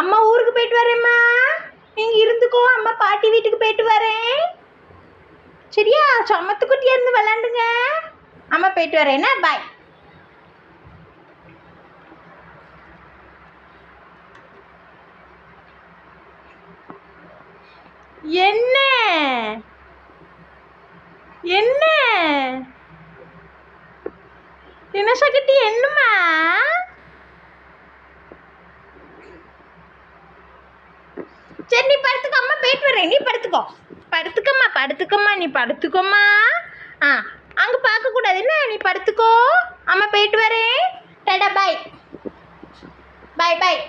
அம்மா ஊருக்கு போயிட்டு வரேம்மா. நீங்கள் இருந்துக்கோ அம்மா பாட்டி வீட்டுக்கு போயிட்டு வரேன். சரியா? சமத்து இருந்து விளாண்டுங்க அம்மா போயிட்டு வரேன்னா பாய் என்ன? என்ன? என்ன சகட்டி என்னம்மா? சரி நீ படுத்துக்கோ. அம்மா போயிட்டு வரேன் நீ படுத்துக்கோ. படுத்துக்கம்மா படுத்துக்கம்மா நீ படுத்துக்கோம்மா. ஆ அங்கே பார்க்கக்கூடாது என்ன? நீ படுத்துக்கோ. அம்மா போயிட்டு வரேன். டடா பாய் பாய் பாய்